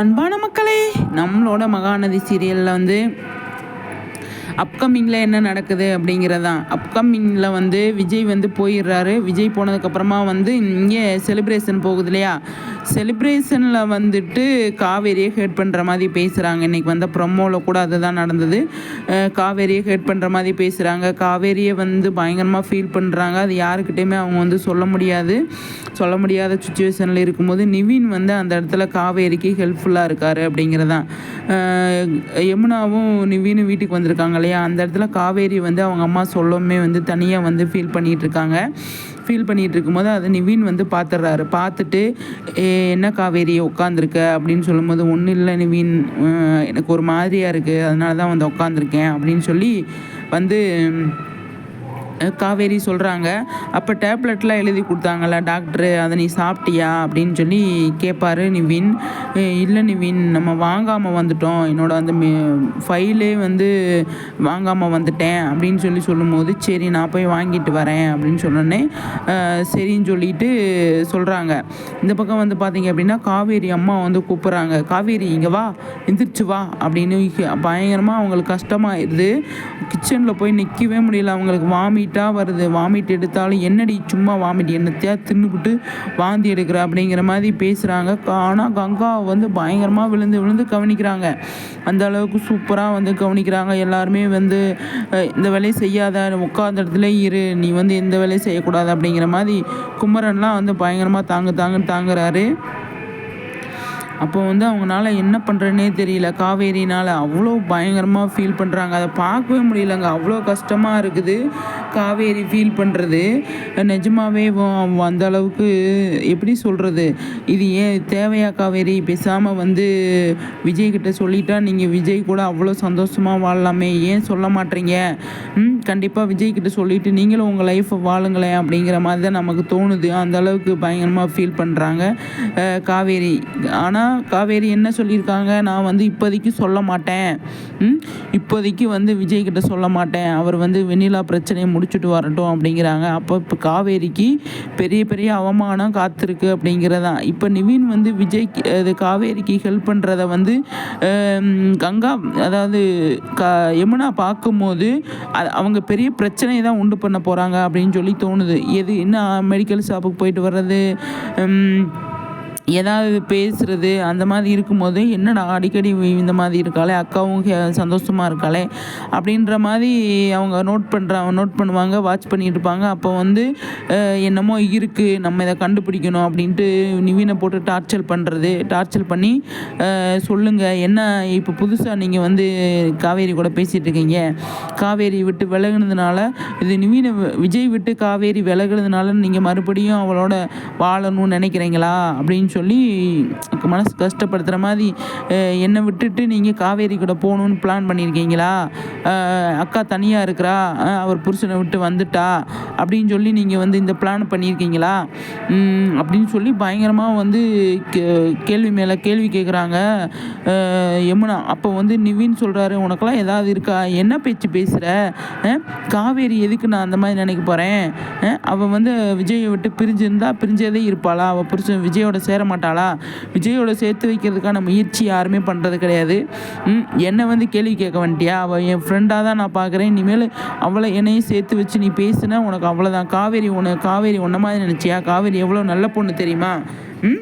அன்பான மக்களே நம்மளோட மகாநதி சீரியலில் வந்து அப்கமிங்கில் என்ன நடக்குது அப்படிங்கிறதான். அப்கமிங்கில் வந்து விஜய் வந்து போயிடுறாரு. விஜய் போனதுக்கப்புறமா வந்து இங்கே செலிப்ரேஷன் போகுது இல்லையா? செலிப்ரேஷனில் வந்துட்டு காவேரியை ஹேட் பண்ணுற மாதிரி பேசுகிறாங்க இன்றைக்கி வந்த ப்ரொமோவில் கூட அதுதான் நடந்தது. காவேரியை ஹேட் பண்ணுற மாதிரி பேசுகிறாங்க காவேரியை வந்து பயங்கரமாக ஃபீல் பண்ணுறாங்க அது யாருக்கிட்டேயுமே அவங்க வந்து சொல்ல முடியாது. சொல்ல முடியாத சுச்சுவேஷனில் இருக்கும்போது நிவின் வந்து அந்த இடத்துல காவேரிக்கு ஹெல்ப்ஃபுல்லாக இருக்கார் அப்படிங்கிறதான். யமுனாவும் நிவினும் வீட்டுக்கு வந்திருக்காங்க இல்லையா? அந்த இடத்துல காவேரி வந்து அவங்க அம்மா சொல்லவுமே வந்து தனியாக வந்து ஃபீல் பண்ணிகிட்டு இருக்காங்க ஃபீல் பண்ணிகிட்டு இருக்கும்போது அதை நிவின் வந்து பார்த்துட்றாரு பார்த்துட்டு "ஏ, என்ன காவேரி உட்காந்துருக்க அப்படின்னு சொல்லும்போது ஒன்றும் இல்லை நிவின். எனக்கு ஒரு மாதிரியாக இருக்குது அதனால தான் வந்து உட்காந்துருக்கேன் அப்படின்னு சொல்லி வந்து காவேரி சொல்கிறாங்க அப்போ டேப்லெட்லாம் எழுதி கொடுத்தாங்கள டாக்டரு அதை நீ சாப்பிட்டியா? அப்படின்னு சொல்லி கேட்பாரு நிவின். இல்லை நிவின் நம்ம வாங்காமல் வந்துட்டோம். என்னோட அந்த ஃபைலே வந்து வாங்காமல் வந்துட்டேன். அப்படின்னு சொல்லி சொல்லும்போது சரி நான் போய் வாங்கிட்டு வரேன். அப்படின்னு சொன்னோடனே சரின்னு சொல்லிட்டு சொல்கிறாங்க இந்த பக்கம் வந்து பார்த்தீங்க அப்படின்னா காவேரி அம்மா வந்து கூப்பிட்றாங்க. காவேரி இங்கே வா எந்திரிச்சு வா. அப்படின்னு பயங்கரமாக அவங்களுக்கு கஷ்டமாயிடுது. கிச்சனில் போய் நிற்கவே முடியல. அவங்களுக்கு வாமிட்டாக வருது. வாமிட் எடுத்தாலும் என்னடி சும்மா வாமிட் என்னத்தையா தின்னுபிட்டு வாந்தி எடுக்கிற அப்படிங்கிற மாதிரி பேசுகிறாங்க ஆனால் கங்கா வந்து பயங்கரமாக விழுந்து விழுந்து கவனிக்கிறாங்க. அந்த அளவுக்கு சூப்பராக வந்து கவனிக்கிறாங்க. எல்லாருமே வந்து இந்த வேலையை செய்யாத உட்காந்த இடத்துல இரு. நீ வந்து எந்த வேலையும் செய்யக்கூடாது அப்படிங்கிற மாதிரி குமரன்லாம் வந்து பயங்கரமாக தாங்கு தாங்குன்னு தாங்குறாரு. அப்போ வந்து அவங்களால என்ன பண்ணுறேன்னே தெரியல. காவேரினால் அவ்வளோ பயங்கரமாக ஃபீல் பண்ணுறாங்க அதை பார்க்கவே முடியலங்க. அவ்வளோ கஷ்டமாக இருக்குது. காவேரி ஃபீல் பண்ணுறது நிஜமாகவே வ- அந்த அளவுக்கு எப்படி சொல்கிறது இது ஏன் தேவையா காவேரி? பேசாமல் வந்து விஜய்கிட்ட சொல்லிட்டா நீங்கள் விஜய் கூட அவ்வளோ சந்தோஷமாக வாழலாமே. ஏன் சொல்ல மாட்டீங்க? ம் கண்டிப்பாக விஜய் கிட்ட சொல்லிட்டு நீங்களும் உங்கள் லைஃப்பை வாழுங்களேன் அப்படிங்கிற மாதிரி தான் நமக்கு தோணுது. அந்த அளவுக்கு பயங்கரமாக ஃபீல் பண்ணுறாங்க காவேரி. ஆனால் காவேரி என்ன சொல்லியிருக்காங்க? நான் வந்து இப்போதைக்கு சொல்ல மாட்டேன். ம் இப்போதைக்கு வந்து விஜய்கிட்ட சொல்ல மாட்டேன். அவர் வந்து வெண்ணிலா பிரச்சனையை முடிச்சுட்டு வரட்டும் அப்படிங்கிறாங்க. அப்போ இப்போ காவேரிக்கு பெரிய பெரிய அவமானம் காத்திருக்கு அப்படிங்கிறதான். இப்போ நிவின் வந்து விஜய் அது காவேரிக்கு ஹெல்ப் பண்ணுறத வந்து கங்கா அதாவது க யமுனா பார்க்கும்போது அது அவங்க பெரிய பிரச்சனையை தான் உண்டு பண்ண போகிறாங்க அப்படின்னு சொல்லி தோணுது. எது என்ன மெடிக்கல் ஷாப்புக்கு போயிட்டு வர்றது? ஏதாவது பேசுகிறது அந்த மாதிரி இருக்கும்போது என்னடா அடிக்கடி இந்த மாதிரி இருக்காளே அக்காவும் சந்தோஷமாக இருக்காளே? அப்படின்ற மாதிரி அவங்க நோட் பண்ணுறாங்க நோட் பண்ணுவாங்க வாட்ச் பண்ணிட்டு இருப்பாங்க. அப்போ வந்து என்னமோ இருக்குது நம்ம இதை கண்டுபிடிக்கணும் அப்படின்ட்டு நிவீனை போட்டு டார்ச்சர் பண்ணுறது டார்ச்சர் பண்ணி சொல்லுங்கள் என்ன இப்போ புதுசாக நீங்கள் வந்து காவேரி கூட பேசிகிட்டு இருக்கீங்க? காவேரி விட்டு விலகுனதுனால இது நிவீன வி- விஜய் விட்டு காவேரி விலகுனதுனால நீங்கள் மறுபடியும் அவளோட வாழணும்னு நினைக்கிறீங்களா? அப்படின்னு சொல்லி சொல்லி மனசு கஷ்டப்படுத்துகிற மாதிரி என்னை விட்டுட்டு நீங்கள் காவேரி கூட போகணுன்னு பிளான் பண்ணியிருக்கீங்களா? அக்கா தனியாக இருக்கிறா? அவர் புருஷனை விட்டு வந்துட்டா? அப்படின்னு சொல்லி நீங்கள் வந்து இந்த பிளான் பண்ணியிருக்கீங்களா? அப்படின்னு சொல்லி பயங்கரமாக வந்து கே- கேள்வி மேலே கேள்வி கேட்குறாங்க யமுனா அப்போ வந்து நிவின் சொல்கிறாரு உனக்கெல்லாம் ஏதாவது இருக்கா? என்ன பேச்சு பேசுகிற காவேரி எதுக்கு நான் அந்த மாதிரி நினைக்க போகிறேன் அவள் வந்து விஜயை விட்டு பிரிஞ்சிருந்தா பிரிஞ்சதே இருப்பாளா? அவள் புருஷன் விஜயோட சேர மாட்டாளா? விஜயோட சேர்த்து வைக்கிறதுக்கான முயற்சி யாருமே பண்ணுறது கிடையாது. என்னை வந்து கேள்வி கேட்க வந்துட்டியா? அவள் என் ஃப்ரெண்டாக தான் நான் பார்க்குறேன் இனிமேல் அவளை என்னையும் சேர்த்து வச்சு நீ பேசுனா உனக்கு அவ்வளோதான் காவேரி உன காவேரி உன்ன மாதிரி நினச்சியா? காவேரி எவ்வளோ நல்ல பொண்ணு தெரியுமா? ம்?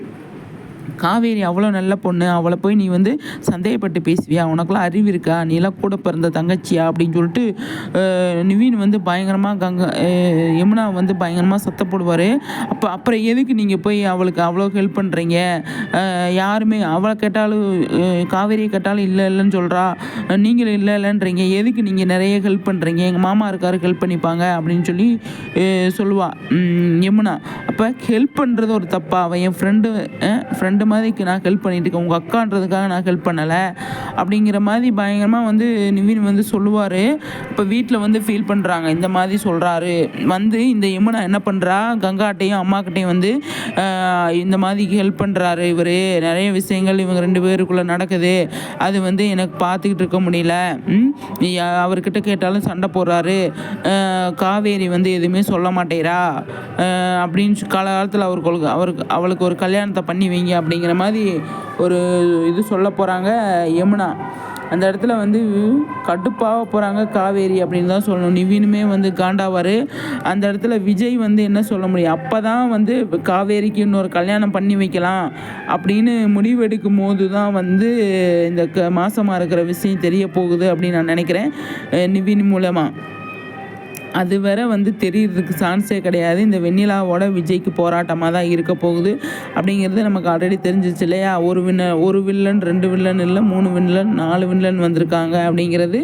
காவேரி அவ்வளோ நல்ல பொண்ணு. அவளை போய் நீ வந்து சந்தேகப்பட்டு பேசுவியா? உனக்குலாம் அறிவு இருக்கா? நீலாம் கூட பிறந்த தங்கச்சியா? அப்படின்னு சொல்லிட்டு நிவீன் நிவின் வந்து பயங்கரமாக கங்க யமுனா வந்து பயங்கரமாக சத்தப்படுவார். அப்போ அப்புறம் எதுக்கு நீங்கள் போய் அவளுக்கு அவ்வளோ ஹெல்ப் பண்ணுறீங்க யாருமே அவளை கேட்டாலும் காவேரியை கேட்டாலும் இல்லை இல்லைன்னு சொல்கிறா நீங்களும் இல்லை இல்லைன்றீங்க. எதுக்கு நீங்கள் நிறைய ஹெல்ப் பண்ணுறீங்க எங்கள் மாமா இருக்காரு ஹெல்ப் பண்ணிப்பாங்க அப்படின்னு சொல்லி சொல்லுவாள் யமுனா. அப்போ ஹெல்ப் பண்ணுறது ஒரு தப்பா? அவன் என் ஃப்ரெண்டு ஃப்ரெண்டு மாதிரிக்கு நான் ஹெல்ப் பண்ணிகிட்டு இருக்கேன். உங்கள் அக்கான்றதுக்காக நான் ஹெல்ப் பண்ணலை. அப்படிங்கிற மாதிரி பயங்கரமாக வந்து நிவின் வந்து சொல்லுவார். இப்போ வீட்டில் வந்து ஃபீல் பண்ணுறாங்க இந்த மாதிரி சொல்கிறாரு வந்து இந்த யமுனா என்ன பண்ணுறா கங்காட்டையும் அம்மாக்கிட்டையும் வந்து இந்த மாதிரி ஹெல்ப் பண்ணுறாரு இவர். நிறைய விஷயங்கள் இவங்க ரெண்டு பேருக்குள்ளே நடக்குது. அது வந்து எனக்கு பார்த்துக்கிட்டு இருக்க முடியல. அவர்கிட்ட கேட்டாலும் சண்டை போடுறாரு. காவேரி வந்து எதுவுமே சொல்ல மாட்டேறா. அப்படின்னு கால காலகாலத்தில் அவருக்கு அவருக்கு அவளுக்கு ஒரு கல்யாணத்தை பண்ணி வைங்க அப்படின்னு அப்படிங்கிற மாதிரி ஒரு இது சொல்ல போகிறாங்க யமுனா. அந்த இடத்துல வந்து கடுப்பாக போகிறாங்க காவேரி அப்படின்னு தான் சொல்லணும். நிவினுமே வந்து காண்டாவார். அந்த இடத்துல விஜய் வந்து என்ன சொல்ல முடியும்? அப்போ தான் வந்து காவேரிக்கு இன்னொரு கல்யாணம் பண்ணி வைக்கலாம் அப்படின்னு முடிவெடுக்கும் போது தான் வந்து இந்த க மாசமாக இருக்கிற விஷயம் தெரிய போகுது அப்படின்னு நான் நினைக்கிறேன் நிவின் மூலமாக அது வரை வந்து தெரியறதுக்கு சான்ஸே கிடையாது. இந்த வெண்ணிலாவோட விஜய்க்கு போராட்டமாக தான் இருக்க போகுது. அப்படிங்கிறது நமக்கு ஆல்ரெடி தெரிஞ்சிச்சு இல்லையா? ஒரு வின்ன ஒரு வில்லன் ரெண்டு வில்லன் இல்லை மூணு வில்லன் நாலு வில்லன் வந்திருக்காங்க அப்படிங்கிறது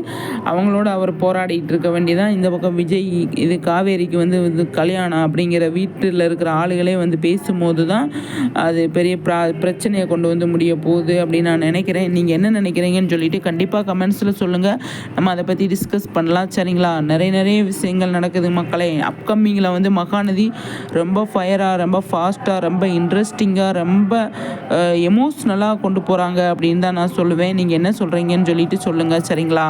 அவங்களோட அவர் போராடிட்டு இருக்க வேண்டியதான் இந்த பக்கம் விஜய் இது காவேரிக்கு வந்து இது கல்யாணம் அப்படிங்கிற வீட்டில் இருக்கிற ஆளுகளே வந்து பேசும்போது தான் அது பெரிய ப்ரா பிரச்சனையை கொண்டு வந்து முடிய போகுது அப்படின்னு நான் நினைக்கிறேன். நீங்கள் என்ன நினைக்கிறீங்கன்னு சொல்லிட்டு கண்டிப்பாக கமெண்ட்ஸில் சொல்லுங்கள் நம்ம அதை பற்றி டிஸ்கஸ் பண்ணலாம். சரிங்களா? நிறைய நிறைய விஷயங்கள் விஷயங்கள் நடக்குது. மக்களே அப்கமிங்கில் வந்து மகாநதி ரொம்ப ஃபயராக ரொம்ப ஃபாஸ்ட்டாக ரொம்ப இன்ட்ரெஸ்டிங்காக ரொம்ப எமோஷ்னலாக கொண்டு போகிறாங்க அப்படின்னு தான் நான் சொல்லுவேன். நீங்கள் என்ன சொல்கிறீங்கன்னு சொல்லிட்டு சொல்லுங்கள் சரிங்களா?